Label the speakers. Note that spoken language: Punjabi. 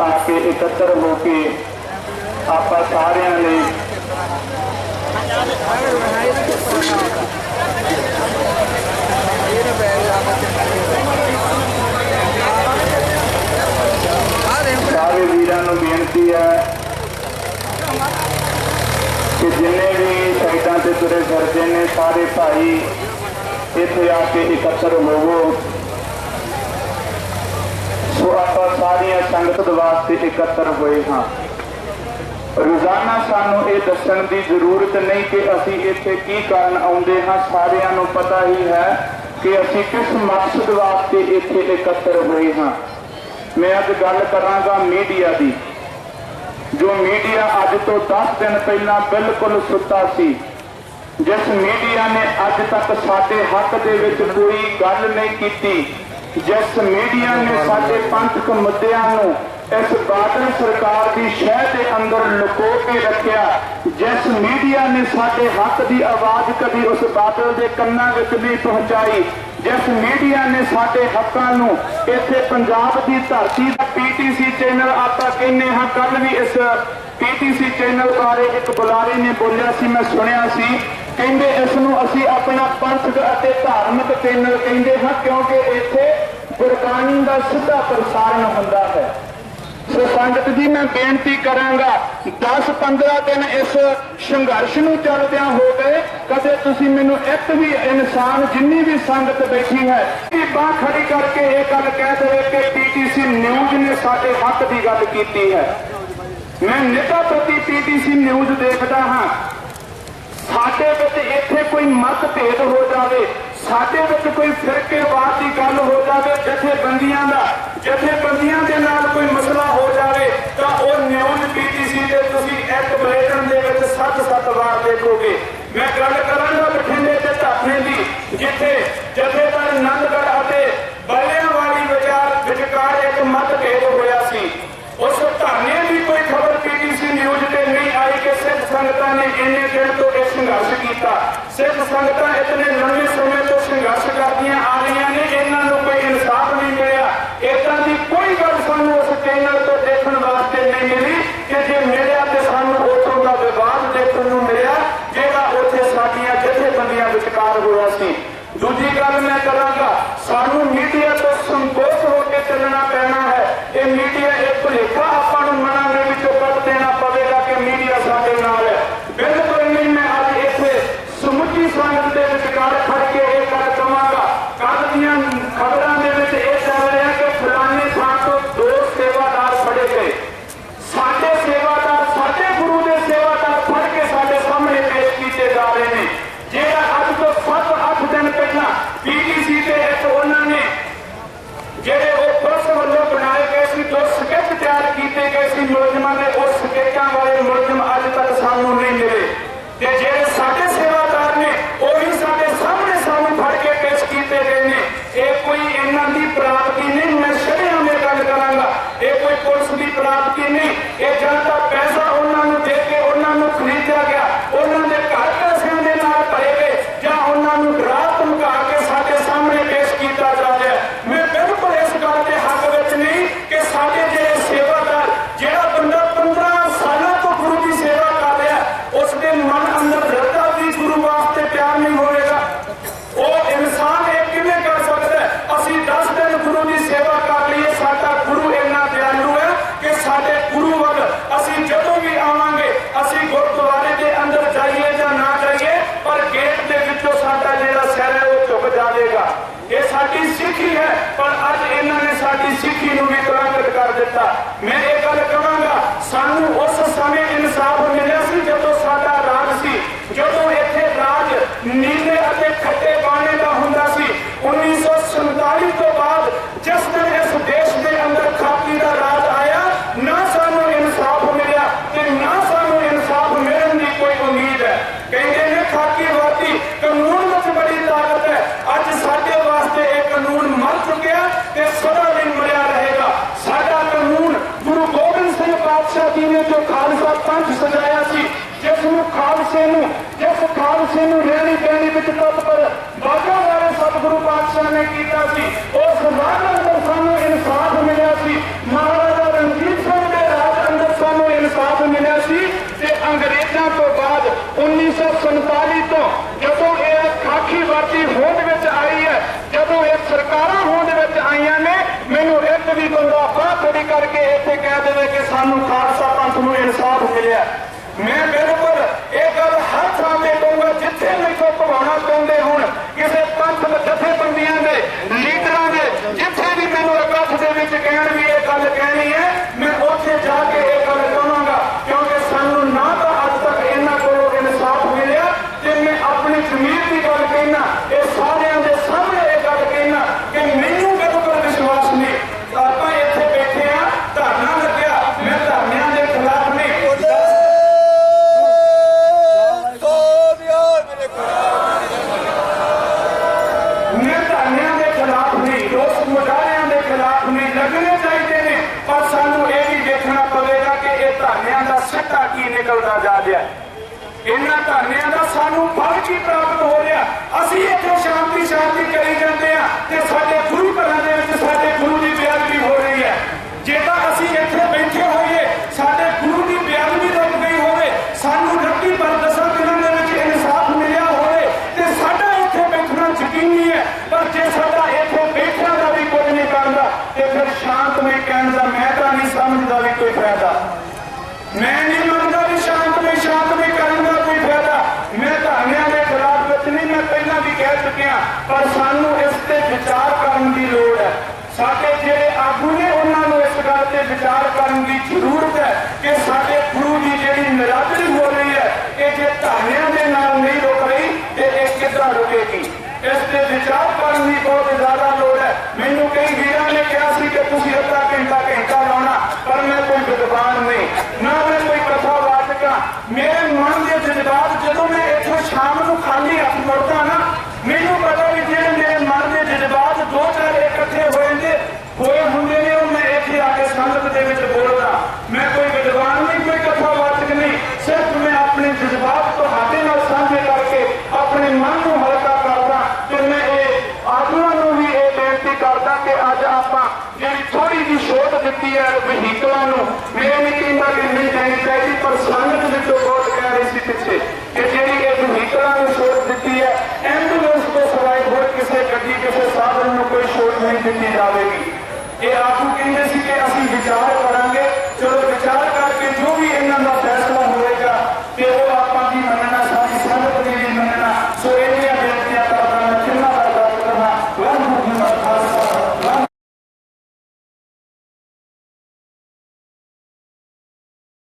Speaker 1: ਆ ਕੇ ਇਕੱਤਰ ਹੋ ਕੇ ਆਪਾਂ ਸਾਰਿਆਂ ਲਈ ਸਾਰੇ ਵੀਰਾਂ ਨੂੰ ਬੇਨਤੀ ਹੈ ਕਿ ਜਿੰਨੇ ਵੀ ਸਾਈਡਾਂ ਤੇ ਤੁਰੇ ਫਿਰਦੇ ਨੇ, ਸਾਰੇ ਭਾਈ ਇੱਥੇ ਆ ਕੇ ਇਕੱਤਰ ਹੋਵੋ ਸੋ ਆਪਾਂ ਸਾਰੀਆਂ ਸੰਗਤ ਦੇ ਵਾਸਤੇ ਇਕੱਤਰ ਹੋਏ ਹਾਂ। ਰੋਜ਼ਾਨਾ ਸਾਨੂੰ ਇਹ ਦੱਸਣ ਦੀ ਜ਼ਰੂਰਤ ਨਹੀਂ ਕਿ ਅਸੀਂ ਇੱਥੇ ਕੀ ਕਰਨ ਆਉਂਦੇ ਹਾਂ। ਸਾਰਿਆਂ ਨੂੰ ਪਤਾ ਹੀ ਹੈ ਕਿ ਅਸੀਂ ਕਿਸ ਮਕਸਦ ਵਾਸਤੇ ਇੱਥੇ ਇਕੱਤਰ ਹੋਏ ਹਾਂ। ਮੈਂ ਅੱਜ ਗੱਲ ਕਰਾਂਗਾ ਮੀਡੀਆ ਦੀ, ਜੋ ਮੀਡੀਆ ਅੱਜ ਤੋਂ 10 ਦਿਨ ਪਹਿਲਾਂ ਬਿਲਕੁਲ ਸੁੱਤਾ ਸੀ। ਜਿਸ ਮੀਡੀਆ ਨੇ ਅੱਜ ਤੱਕ ਸਾਡੇ ਹੱਕ ਦੇ ਵਿੱਚ ਕੋਈ ਗੱਲ ਨਹੀਂ ਕੀਤੀ। ਜਿਸ ਮੀਡੀਆ ਨੇ ਸਾਡੇ ਪੰਥਕ ਮੁੱਦਿਆਂ ਨੂੰ ਇਸ ਬਾਦਲ ਸਰਕਾਰ ਦੀ ਸ਼ਹਿ ਦੇ ਅੰਦਰ ਲੁਕੋ ਕੇ ਰੱਖਿਆ, ਜਿਸ ਮੀਡੀਆ ਨੇ ਸਾਡੇ ਹੱਕ ਦੀ ਆਵਾਜ਼ ਕਦੀ ਉਸ ਬਾਦਲ ਦੇ ਕੰਨਾਂ ਵਿੱਚ ਨਹੀਂ ਪਹੁੰਚਾਈ, ਜਿਸ ਮੀਡੀਆ ਨੇ ਸਾਡੇ ਹੱਕਾਂ ਨੂੰ ਇੱਥੇ ਪੰਜਾਬ ਦੀ ਧਰਤੀ ਦਾ ਪੀਟੀਸੀ ਚੈਨਲ ਆਪਾਂ ਕਹਿੰਦੇ ਹਾਂ ਕੱਲ ਵੀ ਇਸ ਪੀਟੀਸੀ ਚੈਨਲ ਬਾਰੇ ਇੱਕ ਬੁਲਾਰੇ ਨੇ ਬੋਲਿਆ ਸੀ, ਮੈਂ ਸੁਣਿਆ ਸੀ। ਕਹਿੰਦੇ ਇਸ ਨੂੰ ਅਸੀਂ ਆਪਣਾ ਪੰਥਕ ਅਤੇ ਧਾਰਮਿਕ ਚੈਨਲ ਕਹਿੰਦੇ ਹਾਂ, ਕਿਉਂਕਿ ਇੱਥੇ ਗੁਰਬਾਣੀ ਦਾ ਸਿੱਧਾ ਪ੍ਰਸਾਰਣ ਹੁੰਦਾ ਹੈ। ਸੋ ਸੰਗਤ ਜੀ, ਮੈਂ ਬੇਨਤੀ ਕਰਾਂਗਾ 10-15 ਦਿਨ ਇਸ ਸੰਘਰਸ਼ ਨੂੰ ਚੱਲਦਿਆਂ ਹੋ ਗਏ, ਕਦੇ ਤੁਸੀਂ ਮੈਨੂੰ ਇੱਕ ਵੀ ਇਨਸਾਨ, ਜਿੰਨੀ ਵੀ ਸੰਗਤ ਬੈਠੀ ਹੈ, ਇਹ ਬਾਹ ਖੜੀ ਕਰਕੇ ਇਹ ਗੱਲ ਕਹਿ ਦੇਵੇ ਕਿ ਪੀਟੀਸੀ ਨਿਊਜ਼ ਨੇ ਸਾਡੇ ਹੱਕ ਦੀ ਗੱਲ ਕੀਤੀ ਹੈ। ਮੈਂ ਨਿਤਾ ਪ੍ਰਤੀ ਪੀਟੀਸੀ ਨਿਊਜ਼ ਦੇਖਦਾ ਹਾਂ। ਸਾਡੇ ਵਿੱਚ ਇੱਥੇ ਕੋਈ ਮਤਭੇਦ ਹੋ ਜਾਵੇ, ਸਾਡੇ ਵਿੱਚ ਕੋਈ ਫਿਰਕੇਵਾਦ ਦੀ ਗੱਲ ਹੋ ਜਾਵੇ, ਜਥੇਬੰਦੀਆਂ ਦਾ, ਜਥੇਬੰਦੀਆਂ ਦੇ ਨਾਲ ਕੋਈ ਮਸਲਾ ਹੋ ਜਾਵੇ, ਤਾਂ ਉਹ ਨਿਊਜ਼ ਪੀਟੀਸੀ ਦੇ ਤੁਸੀਂ ਇੱਕ ਬੁਲੇਟਿਨ ਦੇ ਵਿੱਚ ਸੱਤ-ਸੱਤ ਵਾਰ ਦੇਖੋਗੇ। ਮੈਂ ਗੱਲ ਕਰਾਂਗਾ ਬਠਿੰਡੇ ਤੇ ਧਾਪੇ ਦੀ, ਜਿੱਥੇ ਜਥੇਦਾਰ ਨੰਦਗੜ੍ਹ ਅਤੇ ਬੱਲਿਆਂ ਵਾਲੀ ਵਿਚਾਰ ਵਿਚਕਾਰ ਇੱਕ ਮਤਭੇਦ ਹੋਇਆ ਸੀ ਉਸ ਧਰਨੇ ਦੀ ਕੋਈ ਖਬਰ ਪੀਟੀਸੀ ਨਿਊਜ਼ ਤੇ ਨਹੀਂ ਆਈ ਕਿ ਸਿੱਖ ਸੰਗਤਾਂ ਨੇ ਇੰਨੇ ਦਿਨ ਤੋਂ ਇਹ ਸੰਘਰਸ਼ ਕੀਤਾ। ਸਿੱਖ ਸੰਗਤਾਂ ਇਤਨੇ ਲੰਮੇ ਸਮੇਂ ਤੋਂ ਸੰਘਰਸ਼ ਕਰਦੀਆਂ ਆ ਰਹੀਆਂ ਨੇ, ਇਹਨਾਂ ਨੂੰ ਕੋਈ ਇਨਸਾਫ ਨਹੀਂ ਮਿਲਿਆ। ਇਦਾਂ ਦੀ ਕੋਈ ਗੱਲ ਸਾਨੂੰ ਉਸ ਚੈਨਲ ਤੋਂ ਦੇਖਣ ਵਾਸਤੇ ਨਹੀਂ ਮਿਲੀ ਕਿ ਜੇ ਮਿਲਿਆ ਤੇ ਸਾਨੂੰ ਉੱਥੋਂ ਦਾ ਵਿਵਾਦ ਦੇਖਣ ਨੂੰ ਮਿਲਿਆ, ਜਿਹੜਾ ਉੱਥੇ ਸਾਡੀਆਂ ਜਥੇਬੰਦੀਆਂ ਵਿਚਕਾਰ ਹੋਇਆ ਸੀ। ਦੂਜੀ ਗੱਲ ਮੈਂ ਕਰਾਂਗਾ, ਸਾਨੂੰ ਮੀਡੀਆ ਤੋਂ ਸੰਕੋਚ ਹੋ ਕੇ ਚੱਲਣਾ ਪੈਣਾ ਹੈ। ਇਹ ਮੀਡੀਆ ਇੱਕ ਭੁਲੇਖਾ ਆਪਾਂ ਨੂੰ ਮਨਾਂ ਦੇ ਵਿੱਚੋਂ ਕੱਢ ਦੇਣਾ ਪਵੇਗਾ ਕਿ ਮੀਡੀਆ ਸਾਡੇ ਨਾਲ ਹੈ ਬਿਲਕੁਲ ਨਹੀਂ ਮੈਂ ਅੱਜ ਇੱਥੇ ਸਮੁੱਚੀ ਸੰਗਤ ਦੇ ਵਿਚਕਾਰ ਖੜ ਕੇ ਇਹ ਗੱਲ ਕਵਾਂਗਾ ਕੱਲ ਦੀਆਂ ਖਬਰਾਂ ਦੇ ਵਿੱਚ ਇਹ ਚੱਲ ਰਿਹਾ ਕਿ ਫਲਾਣੇ ਥਾਂ ਤੋਂ ਦੋ ਸੇਵਾਦਾਰ ਫੜੇ ਗਏ ਸਾਡੇ ਸੇਵਾਦਾਰ ਸਾਡੇ ਗੁਰੂ ਦੇ ਸੇਵਾਦਾਰ ਫੜ ਕੇ ਸਾਡੇ ਸਾਹਮਣੇ ਪੇਸ਼ ਕੀਤੇ ਜਾ ਰਹੇ ਨੇ ਜਿਹੜਾ ਅੱਜ ਤੋਂ 7-8 ਦਿਨ ਪਹਿਲਾਂ ਪੀਟੀਸੀ ਤੇ ਇੱਕ ਉਹਨਾਂ ਨੇ ਜਿਹੜੇ ਉਹ ਪੁਲਿਸ ਵੱਲੋਂ ਬਣਾਏ ਗਏ ਸੀ ਜੋ ਸਕੈਚ ਤਿਆਰ ਕੀਤੇ ਗਏ ਸੀ ਮੁਲਜ਼ਮਾਂ ਦੇ ਉਹ ਸਕੈਚਾਂ ਵਾਲੇ ਮੁਲਜ਼ਮ ਅੱਜ ਤੱਕ ਸਾਨੂੰ ਨਹੀਂ ਮਿਲੇ ਤੇ ਜਿਹੜੇ ਸਾਡੇ ਸੇਵਾਦਾਰ ਨੇ ਉਹ ਵੀ ਸਾਡੇ ਸਾਹਮਣੇ ਸਾਨੂੰ ਫੜ ਕੇ ਪੇਸ਼ ਕੀਤੇ ਗਏ ਨੇ ਇਹ ਕੋਈ ਇਹਨਾਂ ਦੀ ਪ੍ਰਾਪਤੀ ਨਹੀਂ ਮੈਂ ਸ਼ਰਿਆਂ ਦੇ ਗੱਲ ਕਰਾਂਗਾ ਇਹ ਕੋਈ ਪੁਲਿਸ ਦੀ ਪ੍ਰਾਪਤੀ ਨਹੀਂ ਇਹ ਜਾਂ ਤਾਂ ਪੈਸਾ ਉਹਨਾਂ ਨੂੰ ਦੇ ਕੇ ਉਹਨਾਂ ਨੂੰ ਖਰੀਦਿਆ ਗਿਆ ਉਹਨਾਂ ਦੇ ਘਰ ਪੈਸਿਆਂ ਦੇ ਨਾਲ ਭਰੇ ਗਏ ਜਾਂ ਉਹਨਾਂ ਨੂੰ ਡਰਾ ਧਮਕਾ ਕੇ ਸਾਡੇ ਸਾਹਮਣੇ ਪੇਸ਼ ਕੀਤਾ ਜਾ ਰਿਹਾ ਹੈ। ਮੈਂ ਬਿਲਕੁਲ ਇਸ ਗੱਲ ਦੇ ਹੱਕ ਵਿੱਚ ਨਹੀਂ ਕਿ ਸਾਡੇ ਜਿਹੜੇ ਸੇਵਾਦਾਰ ਜਿਹੜਾ ਬੰਦਾ 15 ਸਾਲਾਂ ਤੋਂ ਗੁਰੂ ਦੀ ਸੇਵਾ ਕਰ ਰਿਹਾ ਹੈ, ਉਸ ਦੇ ਮਨ ਅੰਦਰ ਰੱਦਾ ਵੀ ਗੁਰੂ ਵਾਸਤੇ ਪਿਆਰ ਨਹੀਂ ਹੋਵੇਗਾ ਉਹ ਇਨਸਾਨ ਇਹ ਕਿਵੇਂ ਕਰ ਸਕਦਾ ਹੈ? ਅਸੀਂ 10 ਦਿਨ ਗੁਰੂ ਦੀ ਸੇਵਾ ਕਰ ਲਈਏ ਸਾਡਾ ਗੁਰੂ ਇੰਨਾ ਦਿਆਲੂ ਹੈ ਕਿ ਸਾਡੇ ਗੁਰੂ ਵੱਲ ਅਸੀਂ ਜਦੋਂ ਵੀ ਆਵਾਂਗੇ ਅਸੀਂ ਗੁਰਦੁਆਰੇ ਦੇ ਅੰਦਰ ਜਾਈਏ ਜਾਂ ਨਾ ਜਾਈਏ ਪਰ ਗੇਟ ਦੇ ਵਿੱਚੋਂ ਸਾਡਾ ਜਿਹੜਾ ਸਿਰ ਹੈ ਉਹ ਝੁਕ ਜਾਵੇਗਾ ਇਹ ਸਾਡੀ ਸਿੱਖੀ ਹੈ, ਪਰ ਅੱਜ ਇਹਨਾਂ ਨੇ ਸਾਡੀ ਸਿੱਖੀ ਨੂੰ ਵੀ ਕਲੰਕਿਤ ਕਰ ਦਿੱਤਾ। ਮੈਂ ਇਹ ਗੱਲ ਕਹਾਂਗਾ, ਸਾਨੂੰ ਉਸ ਸਮੇਂ ਇਨਸਾਫ ਮਿਲ ਜੀ ਨੇ ਜੋ ਖਾਲਸਾ ਪੰਥ ਸਜਾਇਆ ਸੀ, ਜਿਸ ਨੂੰ ਖਾਲਸੇ ਨੂੰ, ਜਿਸ ਖਾਲਸੇ ਨੂੰ ਰਹਿਣੀ ਬਹਿਣੀ ਵਿੱਚ ਤਤਪਰ ਬਾਗਾ ਵਾਲੇ ਸਤਿਗੁਰੂ ਪਾਤਸ਼ਾਹ ਨੇ ਕੀਤਾ ਸੀ, ਉਸ ਰਾਹ ਅੰਦਰ ਸਾਨੂੰ ਇਨਸਾਫ ਮਿਲਿਆ ਸੀ, ਮਹਾਰਾਜਾ ਰਣਜੀਤ ਸਿੰਘ ਦੇ ਰਾਜ ਅੰਦਰ ਸਾਨੂੰ ਇਨਸਾਫ ਮਿਲਿਆ ਸੀ ਤੇ ਅੰਗਰੇਜ਼ਾਂ ਤੋਂ ਬਾਅਦ 1947 ਤੋਂ ਜਦੋਂ ਇਹ ਖਾਕੀ ਵਰਤੀ ਹੋਣ ਕਰਕੇ ਇੱਥੇ ਕਹਿ ਦੇਵੇ ਕਿ ਸਾਨੂੰ ਖਾਲਸਾ ਪੰਥ ਨੂੰ ਇਨਸਾਫ ਮਿਲਿਆ। ਮੈਂ ਬਿਲਕੁਲ ਇਹ ਗੱਲ ਹਰ ਥਾਂ ਤੇ ਕਹੂੰਗਾ ਜਿੱਥੇ ਮੈਨੂੰ ਭਵਾਉਣਾ ਚਾਹੁੰਦੇ ਹੋਣ ਕਿਸੇ ਪੰਥ ਜਥੇਬੰਦੀਆਂ ਦੇ ਲੀਡਰਾਂ ਦੇ ਜਿੱਥੇ ਵੀ ਮੈਨੂੰ ਇਕੱਠ ਦੇ ਵਿੱਚ ਕਹਿਣ ਵੀ ਇਹ ਗੱਲ ਕਹਿਣੀ ਹੈ ਮੈਂ ਉੱਥੇ ਜਾ ਕੇ ਇਹ ਗੱਲ ਕਹਾਂਗਾ ਕਿਉਂਕਿ ਸਾਨੂੰ ਨਾ ਤਾਂ ਅੱਜ ਤੱਕ ਇਹਨਾਂ ਕੋਲੋਂ ਇਨਸਾਫ ਮਿਲਿਆ ਤੇ ਮੈਂ ਆਪਣੀ ਜ਼ਮੀਰ ਦੀ ਗੱਲ ਕਹਿਣਾ ਇਹ ਸਾਰਿਆਂ ਦੇ ਸਾਹਮਣੇ ਇਹ ਗੱਲ ਕਹਿਣਾ ਕਿ ਮੈਨੂੰ ਬਿਲਕੁਲ ਵਿਸ਼ਵਾਸ ਨਹੀਂ ਆਪਾਂ ਇੱਥੇ ਬੈਠੇ ਆ ਧਰਨਾ ਲੱਗਿਆ ਮੈਂ ਧਰਨਿਆਂ ਦੇ ਖਿਲਾਫ ਨਹੀਂ ਮੈਂ ਧਰਨਿਆਂ ਦੇ ਖਿਲਾਫ ਨਹੀਂ ਦੋਸਤ ਮੁਜ਼ਾਹਰਿਆਂ ਦੇ ਖਿਲਾਫ ਨਹੀਂ ਲੱਗਣੇ ਚਾਹੀਦੇ ਨੇ ਪਰ ਸਾਨੂੰ ਇਹ ਵੀ ਦੇਖਣਾ ਪਵੇਗਾ ਕਿ ਇਹ ਧਰਨਿਆਂ ਦਾ ਸਿੱਟਾ ਕੀ ਨਿਕਲਦਾ ਜਾ ਰਿਹਾ ਇਹਨਾਂ ਧਰਨਿਆਂ ਦਾ ਸਾਨੂੰ ਫਲ ਕੀ ਪ੍ਰਾਪਤ ਹੋ ਰਿਹਾ। ਅਸੀਂ ਇੱਥੇ ਸ਼ਾਂਤੀ ਸ਼ਾਂਤੀ ਕਰੀ ਜਾਂਦੇ ਆ ਤੇ ਸਾਡੇ ਗੁਰੂ ਘਰਾਂ ਦੇ ਵਿੱਚ ਸਾਡੇ ਗੁਰੂ ਦੀ ਬੇਅਦਬੀ ਹੋ ਰਹੀ ਹੈ। ਜੇ ਤਾਂ ਅਸੀਂ ਇੱਥੇ ਬੈਠੇ ਹੋਈਏ, ਸਾਡੇ ਗੁਰੂ ਦੀ ਬੇਅਦਬੀ ਰੁਕ ਗਈ ਹੋਵੇ। ਸਾਨੂੰ ਰੱਬੀ ਪਰ ਦਸਾਂ ਦਿਨਾਂ ਦੇ ਵਿੱਚ ਇਨਸਾਫ ਮਿਲਿਆ ਹੋਵੇ ਤੇ ਸਾਡਾ ਇੱਥੇ ਬੈਠਣਾ ਯਕੀਨੀ ਹੈ। ਪਰ ਜੇ ਸਾਡਾ ਇੱਥੇ ਬੈਠਣ ਦਾ ਵੀ ਕੁਝ ਨਹੀਂ ਕਰਦਾ, ਤੇ ਫਿਰ ਸ਼ਾਂਤਮਈ ਕਹਿਣ ਦਾ ਮੈਂ ਤਾਂ ਨਹੀਂ ਸਮਝਦਾ ਵੀ ਕੋਈ ਫਾਇਦਾ। ਮੈਂ ਨਹੀਂ ਮੰਨਦਾ ਵੀ ਸ਼ਾਂਤਮਈ ਸ਼ਾਂਤਮਈ ਕਰਨ ਦਾ ਕੋਈ ਫਾਇਦਾ ਮੈਂ ਧਰਨਿਆਂ ਦੇ ਖਿਲਾਫ ਵਿੱਚ ਨਹੀਂ ਮੈਂ ਪਹਿਲਾਂ ਵੀ ਕਹਿ ਚੁੱਕਿਆ ਪਰ ਸਾਨੂੰ ਇਸ ਤੇ ਵਿਚਾਰ ਕਰਨ ਦੀ ਲੋੜ ਹੈ ਸਾਡੇ ਜਿਹੜੇ ਆਗੂ ਨੇ ਉਹਨਾਂ ਨੂੰ ਇਸ ਗੱਲ ਤੇ ਵਿਚਾਰ ਕਰਨ ਦੀ ਜ਼ਰੂਰਤ ਹੈ ਕਿ ਸਾਡੇ ਗੁਰੂ ਦੀ ਜਿਹੜੀ ਨਿਰਾਦਰੀ ਹੋ ਰਹੀ ਹੈ, ਇਹ ਜੇ ਧਰਨਿਆਂ ਦੇ ਨਾਲ ਨਹੀਂ ਰੁਕ ਰਹੀ, ਤੇ ਇਹ ਕਿੱਦਾਂ ਰੁਕੇਗੀ? ਇਸ ਤੇ ਵਿਚਾਰ ਕਰਨ ਦੀ ਬਹੁਤ ਜ਼ਿਆਦਾ ਲੋੜ ਹੈ। ਮੈਨੂੰ ਕਈ ਵੀਰਾਂ ਨੇ ਕਿਹਾ ਸੀ ਕਿ ਤੁਸੀਂ ਅੱਧਾ ਘੰਟਾ ਘੰਟਾ ਲਾਉਣਾ, ਪਰ ਮੈਂ ਕੋਈ ਵਿਦਵਾਨ ਨਹੀਂ। ਨਾ ਮੈਂ ਕੋਈ ਕਥਾਵਾਚਕ ਹਾਂ। ਮੇਰੇ ਮਨ ਦੇ ਜਜ਼ਬਾਤ ਜਦੋਂ ਮੈਂ ਇੱਥੋਂ ਸ਼ਾਮ ਨੂੰ ਖਾਲੀ ਹੱਥ ਮੁੜਦਾ ਨਾ ਮੈਨੂੰ ਪਤਾ ਵੀ ਜਿਹੜੇ ਮੇਰੇ ਮਨ ਦੇ ਜਜ਼ਬਾਤ ਦੋ ਚਾਰ ਇਕੱਠੇ ਹੋਏ ਨੇ ਹੋਏ ਹੁੰਦੇ ਨੇ ਉਹ ਮੈਂ ਇੱਥੇ ਆ ਕੇ ਸੰਗਤ ਦੇ ਵਿੱਚ ਬੋਲਦਾ ਮੈਂ ਕੋਈ ਵਿਦਵਾਨ ਨਹੀਂ ਕੋਈ ਕਥਾਵਾਚਕ ਨਹੀਂ ਸਿਰਫ ਮੈਂ ਆਪਣੇ ਜਜ਼ਬਾਤ ਤੁਹਾਡੇ ਨਾਲ ਸਾਂਝੇ ਕਰਕੇ ਆਪਣੇ ਮਨ ਨੂੰ ਹਲਕਾ ਕਰਦਾ ਤੇ ਮੈਂ ਇਹ ਆਗੂਆਂ ਨੂੰ ਵੀ ਇਹ ਬੇਨਤੀ ਕਰਦਾ ਕਿ ਅੱਜ ਆਪਾਂ ਜਿਹੜੀ ਥੋੜੀ ਜਿਹੀ ਛੋਟ ਦਿੱਤੀ ਹੈ ਵਹੀਕਲਾਂ ਨੂੰ? ਮੈਂ ਨਹੀਂ ਕਹਿੰਦਾ ਕਿ ਨਹੀਂ ਦੇਣੀ